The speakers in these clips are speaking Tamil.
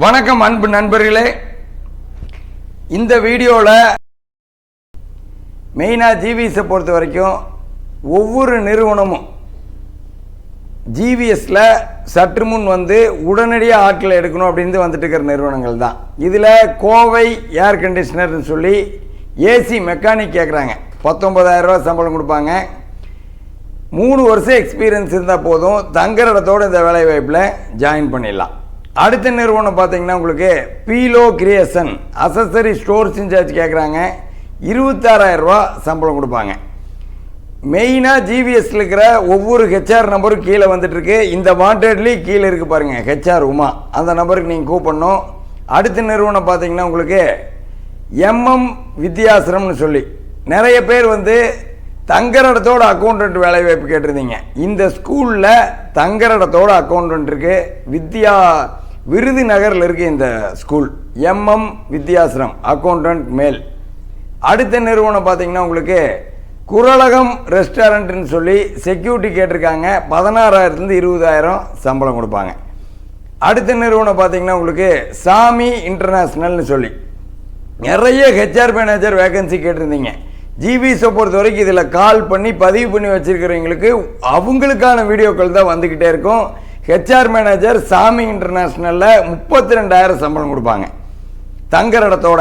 வணக்கம் அன்பு நண்பர்களே. இந்த வீடியோவில் மெயினாக ஜிவிஎஸை பொறுத்த வரைக்கும் ஒவ்வொரு நிறுவனமும் ஜிவிஎஸில் சற்று முன் வந்து உடனடியாக ஆட்களை எடுக்கணும் அப்படின்னு வந்துட்டு இருக்கிற நிறுவனங்கள் தான். இதில் கோவை ஏர் கண்டிஷனர்னு சொல்லி ஏசி மெக்கானிக் கேட்குறாங்க ரூபா சம்பளம் கொடுப்பாங்க. மூணு வருஷம் எக்ஸ்பீரியன்ஸ் இருந்தால் போதும். தங்குற இடத்தோட இந்த வேலைவாய்ப்பில் ஜாயின் பண்ணிடலாம். அடுத்த நிறுவனம் பார்த்தீங்கன்னா உங்களுக்கு பீலோ கிரியேஷன் அசசரி ஸ்டோர்ஸ் இன்சார்ஜ் கேட்குறாங்க. இருபத்தாறாயிரரூபா சம்பளம் கொடுப்பாங்க. மெயினாக ஜிவிஎஸ்ல இருக்கிற ஒவ்வொரு ஹெச்ஆர் நம்பரும் கீழே வந்துட்டுருக்கு. இந்த வாண்டட்லேயும் கீழே இருக்குது பாருங்கள் ஹெச்ஆர் உமா. அந்த நம்பருக்கு நீங்கள் கூப்பிடணும் அடுத்த நிறுவனம் பார்த்தீங்கன்னா உங்களுக்கு எம்எம் வித்யாசிரம்னு சொல்லி. நிறைய பேர் வந்து தங்குற இடத்தோட அக்கௌண்டன்ட் வேலை வாய்ப்பு கேட்டிருந்தீங்க. இந்த ஸ்கூலில் தங்குற அக்கௌண்டன்ட் இருக்குது வித்யா விருதுநகரில் இருக்க இந்த ஸ்கூல் எம்எம் வித்யாசிரம் அக்கௌண்டன்ட் மேல். அடுத்த நிறுவனம் பார்த்தீங்கன்னா உங்களுக்கு குரலகம் ரெஸ்டாரண்ட்னு சொல்லி செக்யூரிட்டி கேட்டிருக்காங்க. பதினாறாயிரத்துலேருந்து இருபதாயிரம் சம்பளம் கொடுப்பாங்க. அடுத்த நிறுவனம் பார்த்தீங்கன்னா உங்களுக்கு சாமி இன்டர்நேஷ்னல்னு சொல்லி. நிறைய ஹெச்ஆர் மேனேஜர் வேகன்சி கேட்டிருந்தீங்க. ஜிபிஸை பொறுத்த வரைக்கும் இதில் கால் பண்ணி பதிவு பண்ணி வச்சுருக்கிறவங்களுக்கு அவங்களுக்கான வீடியோக்கள் தான் வந்துக்கிட்டே இருக்கும். ஹெச்ஆர் மேனேஜர் சாமி இன்டர்நேஷ்னலில் முப்பத்தி ரெண்டாயிரம் சம்பளம் கொடுப்பாங்க. தங்குற இடத்தோட.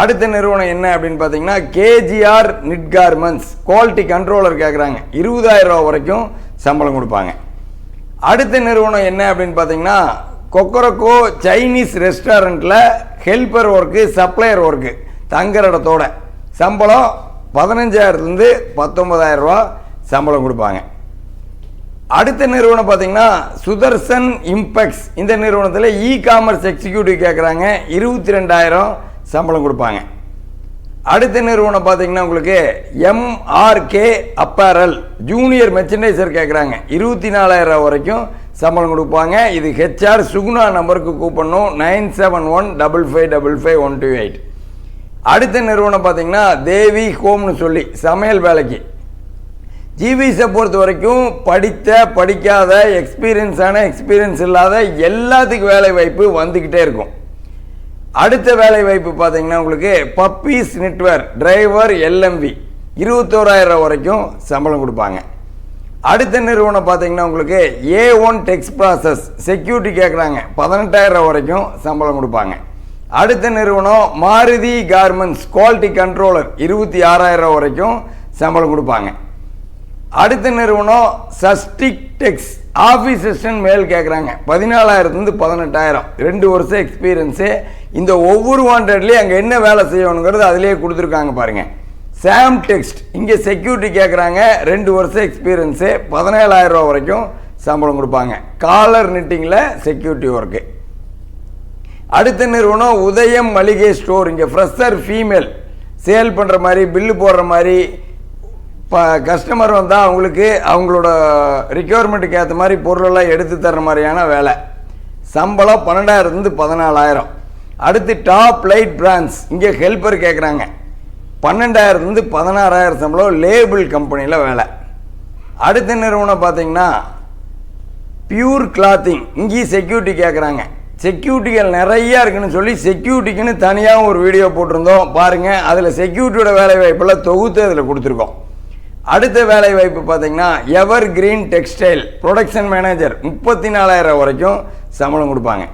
அடுத்த நிறுவனம் என்ன அப்படின்னு பார்த்தீங்கன்னா KGR knit garments quality controller கேட்குறாங்க இருபதாயிரம் ரூபா வரைக்கும் சம்பளம் கொடுப்பாங்க. அடுத்த நிறுவனம் என்ன அப்படின்னு பார்த்தீங்கன்னா கொக்கரக்கோ சைனீஸ் ரெஸ்டாரண்ட்டில் ஹெல்ப்பர் ஒர்க்கு சப்ளையர் ஒர்க்கு தங்குற இடத்தோட. சம்பளம் பதினஞ்சாயிரத்துலேருந்து பத்தொன்பதாயிரம் ரூபா சம்பளம் கொடுப்பாங்க. அடுத்த நிறுவனம் பார்த்தீங்கன்னா சுதர்சன் இம்பெக்ஸ். இந்த நிறுவனத்தில் இ காமர்ஸ் எக்ஸிக்யூட்டிவ் கேட்குறாங்க இருபத்தி ரெண்டாயிரம் சம்பளம் கொடுப்பாங்க. அடுத்த நிறுவனம் பார்த்தீங்கன்னா உங்களுக்கு எம்ஆர்கே அப்பேரல் ஜூனியர் மெர்ச்சன்டைசர் கேட்குறாங்க இருபத்தி நாலாயிரம் வரைக்கும் சம்பளம் கொடுப்பாங்க. இது ஹெச்ஆர் சுகுணா நம்பருக்கு கூப்பிடணும். Nine seven one double five double five one two eight. அடுத்த நிறுவனம் பார்த்தீங்கன்னா தேவி ஹோம்னு சொல்லி சமையல் வேலைக்கு. ஜிவிஸை பொறுத்த வரைக்கும் படித்த படிக்காத எக்ஸ்பீரியன்ஸான எக்ஸ்பீரியன்ஸ் இல்லாத எல்லாத்துக்கும் வேலை வாய்ப்பு வந்துக்கிட்டே இருக்கும். அடுத்த வேலை வாய்ப்பு பார்த்தீங்கன்னா உங்களுக்கு பப்பீஸ் நெட்வேர் டிரைவர் எல்எம்வி இருபத்தோராயிரம் வரைக்கும் சம்பளம் கொடுப்பாங்க. அடுத்த நிறுவனம் பார்த்தீங்கன்னா உங்களுக்கு A one tex process security கேட்குறாங்க பதினெட்டாயிரம் வரைக்கும் சம்பளம் கொடுப்பாங்க. அடுத்த நிறுவனம் மாருதி கார்மெண்ட்ஸ் குவாலிட்டி கண்ட்ரோலர் இருபத்தி ஆறாயிரம் வரைக்கும் சம்பளம் கொடுப்பாங்க. அடுத்த நிறுவனம் சஸ்டிக் டெக்ஸ் ஆஃபீஸ் அசிஸ்டன்ட் மேல் கேட்குறாங்க பதினாலாயிரத்துலேருந்து பதினெட்டாயிரம். ரெண்டு வருஷம் எக்ஸ்பீரியன்ஸு இந்த ஒவ்வொரு வாண்டட்லேயும் அங்கே என்ன வேலை செய்யணுங்கிறது அதிலேயே கொடுத்துருக்காங்க பாருங்கள் சாம் டெக்ஸ்ட் இங்கே செக்யூரிட்டி கேட்குறாங்க ரெண்டு வருஷம் எக்ஸ்பீரியன்ஸு பதினேழாயிரரூபா வரைக்கும் சம்பளம் கொடுப்பாங்க. காலர் நிட்டிங்கில் செக்யூரிட்டி ஒர்க்கு அடுத்த நிறுவனம் உதயம் மளிகை ஸ்டோர் இங்கே ஃப்ரெஷர் ஃபீமேல் சேல் பண்ணுற மாதிரி பில்லு போடுற மாதிரி இப்போ கஸ்டமர் வந்தால் அவங்களுக்கு அவங்களோட ரிக்குவயர்மெண்ட்டுக்கு ஏற்ற மாதிரி பொருளெல்லாம் எடுத்து தர்ற மாதிரியான வேலை. சம்பளம் பன்னெண்டாயிரத்துலேருந்து பதினாலாயிரம். அடுத்து டாப் லைட் பிராண்ட்ஸ் இங்கே ஹெல்ப்பர் கேட்குறாங்க பன்னெண்டாயிரத்துலேருந்து பதினாறாயிரம் சம்பளம் லேபிள் கம்பெனியில் வேலை. அடுத்த நிறுவனம் பார்த்தீங்கன்னா பியூர் கிளாத்திங் இங்கேயும் செக்யூரிட்டி கேட்குறாங்க செக்யூரிட்டிகள் நிறையா இருக்குன்னு சொல்லி செக்யூரிட்டிக்குன்னு தனியாக ஒரு வீடியோ போட்டிருந்தோம். பாருங்கள் அதில் செக்யூரிட்டியோட வேலை வாய்ப்பெல்லாம் தொகுத்து அதில் கொடுத்துருக்கோம். அடுத்த வேலை வாய்ப்பு பார்த்தீங்கன்னா ever green textile production manager முப்பத்தி நாலாயிரம் வரைக்கும் சம்பளம் கொடுப்பாங்க.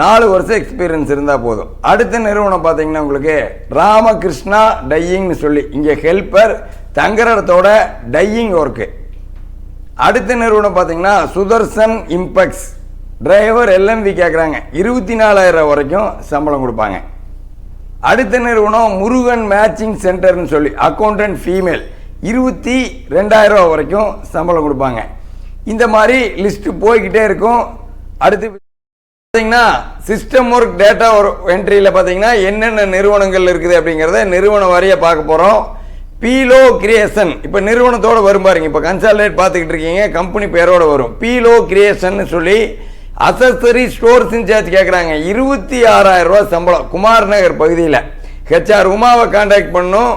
நாலு வருஷம் எக்ஸ்பீரியன்ஸ் இருந்தால் போதும். அடுத்த நிறுவனம் பார்த்தீங்கன்னா உங்களுக்கு ராமகிருஷ்ணா டையிங்னு சொல்லி இங்கே ஹெல்ப்பர் தங்குறடத்தோட டையிங் ஒர்க்கு அடுத்த நிறுவனம் பார்த்தீங்கன்னா சுதர்சன் இம்பெக்ஸ் டிரைவர் எல்எம்வி கேட்குறாங்க இருபத்தி நாலாயிரம் வரைக்கும் சம்பளம் கொடுப்பாங்க. அடுத்த நிறுவனம் முருகன் மேட்சிங் சென்டர்னு சொல்லி அக்கௌண்டன்ட் ஃபீமேல் இருபத்தி ரெண்டாயிரம் ரூபா வரைக்கும் சம்பளம் கொடுப்பாங்க. இந்த மாதிரி லிஸ்ட்டு போய்கிட்டே இருக்கும். அடுத்து பார்த்தீங்கன்னா சிஸ்டம் ஒர்க் டேட்டா என்ட்ரியில் பார்த்தீங்கன்னா என்னென்ன நிறுவனங்கள் இருக்குது அப்படிங்கிறத நிறுவன வாரியாக பார்க்க போகிறோம் பீலோ கிரியேஷன் இப்போ நிறுவனத்தோட வரும் பாருங்க. இப்போ கன்சால்டேட் பார்த்துக்கிட்டு இருக்கீங்க. கம்பெனி பேரோட வரும். பீலோ கிரியேஷன் சொல்லி அசசரி ஸ்டோர்ஸ் இன்சார்ஜ் கேட்குறாங்க இருபத்தி ஆறாயிரம் ரூபா சம்பளம் குமார் நகர் பகுதியில். ஹெச்ஆர் உமாவை கான்டாக்ட் பண்ணும்.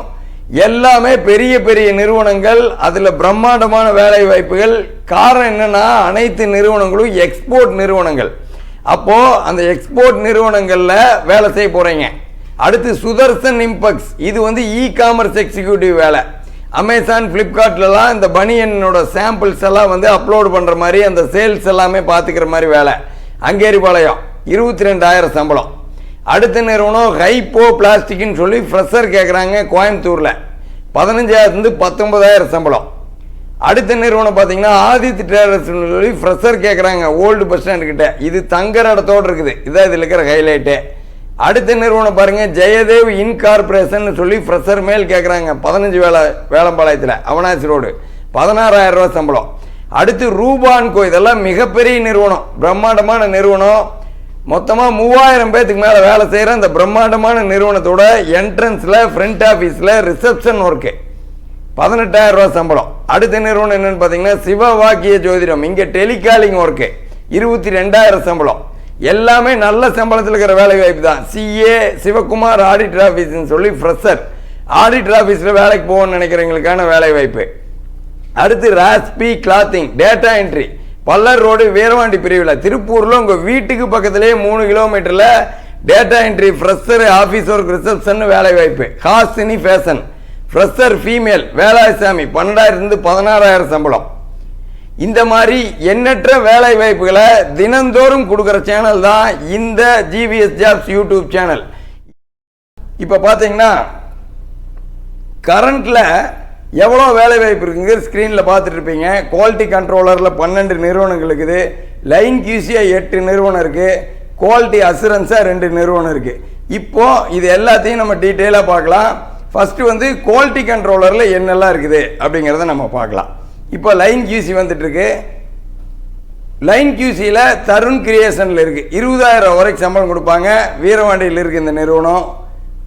எல்லாமே பெரிய பெரிய நிறுவனங்கள் அதில் பிரம்மாண்டமான வேலை வாய்ப்புகள். காரணம் என்னன்னா அனைத்து நிறுவனங்களும் எக்ஸ்போர்ட் நிறுவனங்கள். அப்போது அந்த எக்ஸ்போர்ட் நிறுவனங்களில் வேலை செய்ய போகிறீங்க அடுத்து சுதர்சன் இம்பக்ஸ். இது வந்து இ காமர்ஸ் எக்ஸிக்யூட்டிவ் வேலை அமேசான் ஃப்ளிப்கார்ட்லலாம் இந்த பனியனோட சாம்பிள்ஸ் எல்லாம் வந்து அப்லோடு பண்ணுற மாதிரி அந்த சேல்ஸ் எல்லாமே பார்த்துக்கிற மாதிரி வேலை. அங்கேரிபாளையம் இருபத்தி ரெண்டாயிரம் சம்பளம். அடுத்த நிறுவனம் ஹைப்போ பிளாஸ்டிக்னு சொல்லி ஃப்ரெஷர் கேட்குறாங்க கோயம்புத்தூரில். பதினஞ்சாயிரத்துலேருந்து பத்தொன்பதாயிரம் சம்பளம். அடுத்த நிறுவனம் பார்த்தீங்கன்னா ஆதித்ய டேரஸ்னு சொல்லி ஃப்ரெஷர் கேட்குறாங்க ஓல்டு பஸ் ஸ்டாண்டுக்கிட்ட இது தங்குற இடத்தோடு இருக்குது. இதான் இதில் இருக்கிற ஹைலைட்டு அடுத்த நிறுவனம் பாருங்கள் ஜெயதேவ் இன்கார்பரேஷன் சொல்லி ஃப்ரெஷர் மேல் கேட்குறாங்க பதினஞ்சு வேலை வேலம்பாளையத்தில் அவனாசி ரோடு. பதினாறாயிரம் ரூபா சம்பளம். அடுத்து ரூபான்கோ இதெல்லாம் மிகப்பெரிய நிறுவனம் பிரம்மாண்டமான நிறுவனம். மொத்தமாக மூவாயிரம் பேத்துக்கு மேலே வேலை செய்கிற அந்த பிரம்மாண்டமான நிறுவனத்தோட என்ட்ரன்ஸில் ஃப்ரண்ட் ஆஃபீஸில் ரிசப்ஷன் ஒர்க்கு பதினெட்டாயிரம் ரூபா சம்பளம். அடுத்த நிறுவனம் என்னென்னு பார்த்தீங்கன்னா சிவவாக்கிய ஜோதிடம். இங்கே டெலிகாலிங் ஒர்க்கு இருபத்தி ரெண்டாயிரம் சம்பளம். எல்லாமே நல்ல சம்பளத்தில் இருக்கிற வேலை வாய்ப்பு தான். சிஏ சிவகுமார் ஆடிட்டர் ஆஃபீஸ்ன்னு சொல்லி ஃப்ரெஷர் ஆடிட்டர் ஆஃபீஸில் வேலைக்கு போகணும்னு நினைக்கிறவங்களுக்கான வேலை வாய்ப்பு. அடுத்து Rossby clothing data entry Pallar road Veeravandi பிரிவில். திருப்பூரில் உங்கள் வீட்டுக்கு பக்கத்துலேயே மூணு கிலோமீட்டரில் data entry fresher office work reception வேலை வாய்ப்பு Hasini fashion fresher female Velaysamy பன்னெண்டாயிரத்துலேருந்து பதினாறாயிரம் சம்பளம். இந்த மாதிரி எண்ணற்ற வேலை வாய்ப்புகளை தினந்தோறும் கொடுக்குற சேனல் தான் இந்த ஜிவிஎஸ் ஜாப்ஸ் யூடியூப் சேனல் இப்போ பார்த்தீங்கன்னா கரண்ட்டில் எவ்வளோ வேலை வாய்ப்பு இருக்குங்க? ஸ்க்ரீனில் பார்த்துட்டு இருப்பீங்க. குவாலிட்டி கண்ட்ரோலரில் பன்னெண்டு நிறுவனங்கள் இருக்குது லைன் கியூசியாக எட்டு நிறுவனம் இருக்குது குவாலிட்டி அசுரன்ஸாக ரெண்டு நிறுவனம் இருக்குது இப்போது இது எல்லாத்தையும் நம்ம டீட்டெயிலாக பார்க்கலாம். ஃபஸ்ட்டு வந்து குவாலிட்டி கண்ட்ரோலரில் என்னெல்லாம் இருக்குது அப்படிங்கிறத நம்ம பார்க்கலாம். இப்போ லைன் கியூசி வந்துட்டுருக்கு லைன் கியூசியில் தருண் கிரியேஷனில் இருக்குது இருபதாயிரம் வரைக்கும் சம்பளம் கொடுப்பாங்க. வீரவாண்டியில் இருக்குது இந்த நிறுவனம்.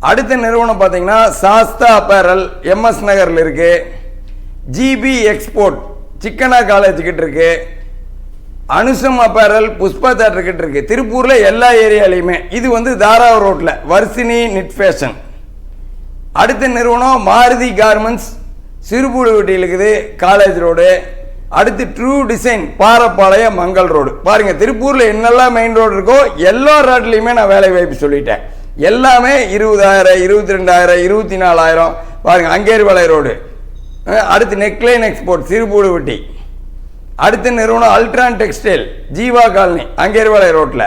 அடுத்த நிறுவனம் பார்த்தீங்கன்னா சாஸ்தா அப்பேரல் எம்எஸ் நகரில் இருக்குது ஜிபி எக்ஸ்போர்ட் சிக்கனா காலேஜ் கிட்ட இருக்கு. அனுசம் அப்பேரல் புஷ்பா தேட்டர் கிட்ட இருக்கு. திருப்பூரில் எல்லா ஏரியாலையுமே. இது வந்து தாராவூர் ரோட்டில் வர்சினி நிட் ஃபேஷன் அடுத்த நிறுவனம் மாருதி கார்மெண்ட்ஸ் சிறுபுழுவட்டியில் இருக்குது காலேஜ் ரோடு. அடுத்து true design Parappalayam Mangal road. பாருங்க திருப்பூரில் என்னெல்லாம் மெயின் ரோடு இருக்கோ எல்லா ரோட்லையுமே நான் வேலை வாய்ப்பு சொல்லிட்டேன். எல்லாமே இருபதாயிரம் இருபத்தி ரெண்டாயிரம் இருபத்தி நாலாயிரம் பாருங்கள் அங்கேரிவளை ரோடு அடுத்து நெக்லைன் எக்ஸ்போர்ட் சிறுபூடுவட்டி அடுத்த நிறுவனம் அல்ட்ரான் டெக்ஸ்டைல் ஜீவா காலனி அங்கேரிவளை ரோட்டில்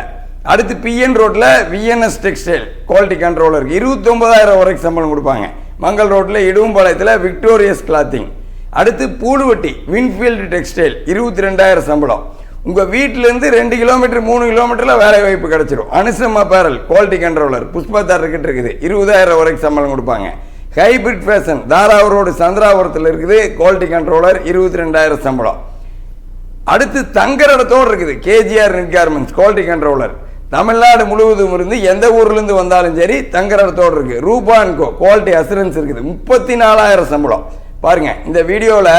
அடுத்து பிஎன் ரோட்டில் விஎன்எஸ் டெக்ஸ்டைல் குவாலிட்டி கண்ட்ரோலருக்கு இருபத்தொம்பதாயிரம் வரைக்கும் சம்பளம் கொடுப்பாங்க. மங்கள் ரோட்டில் இடுவம்பாளையத்தில் விக்டோரியஸ் கிளாத்திங். அடுத்து பூடுவட்டி வின்ஃபீல்டு டெக்ஸ்டைல் இருபத்தி ரெண்டாயிரம் சம்பளம். உங்கள் வீட்டிலேருந்து ரெண்டு கிலோமீட்டர் மூணு கிலோமீட்டரில் வேலை வாய்ப்பு கிடச்சிரும். Anusam apparel quality controller Pushpa கிட்ட இருக்குது. இருபதாயிரம் வரைக்கும் சம்பளம் கொடுப்பாங்க. ஹைபிரிட் ஃபேஷன் தாராவூர் சந்திராபுரத்தில் இருக்குது குவாலிட்டி கண்ட்ரோலர் இருபத்தி ரெண்டாயிரம் சம்பளம். அடுத்து தங்குற இடத்தோடு இருக்குது KGR net garments quality controller Tamil Nadu முழுவதும் இருந்து எந்த ஊர்லேருந்து வந்தாலும் சரி தங்குற இடத்தோடு அண்ட் ரூபான்கோ குவாலிட்டி அசூரன்ஸ் இருக்குது. முப்பத்தி நாலாயிரம் சம்பளம். பாருங்கள் இந்த வீடியோவில்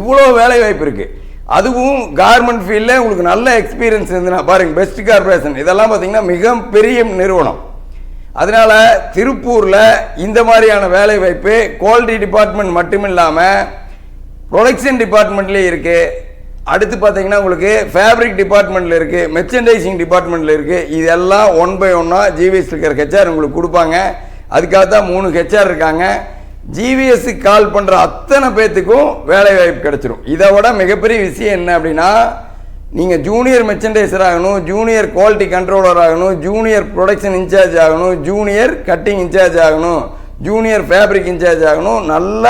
இவ்வளோ வேலை வாய்ப்பு இருக்குது அதுவும் கார்மெண்ட் ஃபீல்டில் உங்களுக்கு நல்ல எக்ஸ்பீரியன்ஸ் இருந்துன்னா பாருங்கள் பெஸ்ட் கார்பரேஷன் இதெல்லாம் பார்த்தீங்கன்னா மிகப்பெரிய பெரிய நிறுவனம். அதனால் திருப்பூரில் இந்த மாதிரியான வேலை வாய்ப்பு குவாலிட்டி டிபார்ட்மெண்ட் மட்டும் இல்லாமல் ப்ரொடக்ஷன் டிபார்ட்மெண்ட்லேயும் இருக்குது அடுத்து பார்த்தீங்கன்னா உங்களுக்கு ஃபேப்ரிக் டிபார்ட்மெண்ட்டில் இருக்குது மெர்ச்சன்டைசிங் டிபார்ட்மெண்ட்டில் இருக்குது இதெல்லாம் ஒன் பை ஒன்னாக ஜிவிஎஸ் இருக்கிற ஹெச்ஆர் உங்களுக்கு கொடுப்பாங்க. அதுக்காக தான் மூணு ஹெச்ஆர் இருக்காங்க. ஜிவிஎஸ்க்கு கால் பண்ணுற அத்தனை பேர்த்துக்கும் வேலை வாய்ப்பு இதை விட மிகப்பெரிய விஷயம் என்ன அப்படின்னா நீங்கள் ஜூனியர் மெர்ச்சன்டைசர் ஆகணும் ஜூனியர் குவாலிட்டி கண்ட்ரோலர் ஆகணும் ஜூனியர் ப்ரொடக்ஷன் இன்சார்ஜ் ஆகணும் ஜூனியர் கட்டிங் இன்சார்ஜ் ஆகணும் ஜூனியர் ஃபேப்ரிக் இன்சார்ஜ் ஆகணும் நல்ல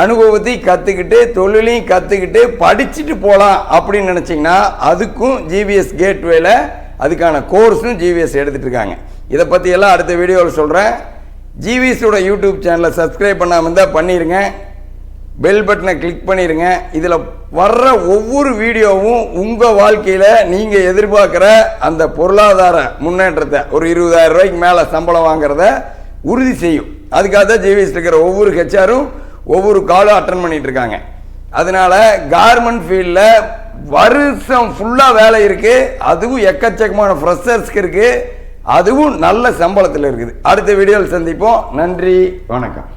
அனுபவத்தையும் கற்றுக்கிட்டு தொழிலையும் கற்றுக்கிட்டு படிச்சுட்டு போகலாம் அப்படின்னு நினச்சிங்கன்னா அதுக்கும் ஜிவிஎஸ் கேட்வேல அதுக்கான கோர்ஸும் ஜிவிஎஸ் எடுத்துகிட்டு இருக்காங்க. இதை பற்றியெல்லாம் அடுத்த வீடியோவில் சொல்கிறேன் ஜிவிஸோட யூடியூப் சேனலை சப்ஸ்கிரைப் பண்ணாமல் இருந்தால் பண்ணிடுங்க பெல் பட்டனை கிளிக் பண்ணிடுங்க இதில் வர்ற ஒவ்வொரு வீடியோவும் உங்கள் வாழ்க்கையில் நீங்கள் எதிர்பார்க்குற அந்த பொருளாதார முன்னேற்றத்தை ஒரு இருபதாயிரம் ரூபாய்க்கு மேலே சம்பளம் வாங்குறத உறுதி செய்யும். அதுக்காக தான் ஜிவிஎஸ் இருக்கிற ஒவ்வொரு ஹெச்ஆரும் ஒவ்வொரு காலும் அட்டன் பண்ணிட்டு இருக்காங்க. அதனால கார்மெண்ட் ஃபீல்டில் வருஷம் ஃபுல்லாக வேலை இருக்குது அதுவும் எக்கச்சக்கமான ஃப்ரெஷர்ஸ்க்கு இருக்குது அதுவும் நல்ல சம்பளத்தில் இருக்குது. அடுத்த வீடியோவில் சந்திப்போம். நன்றி. வணக்கம்.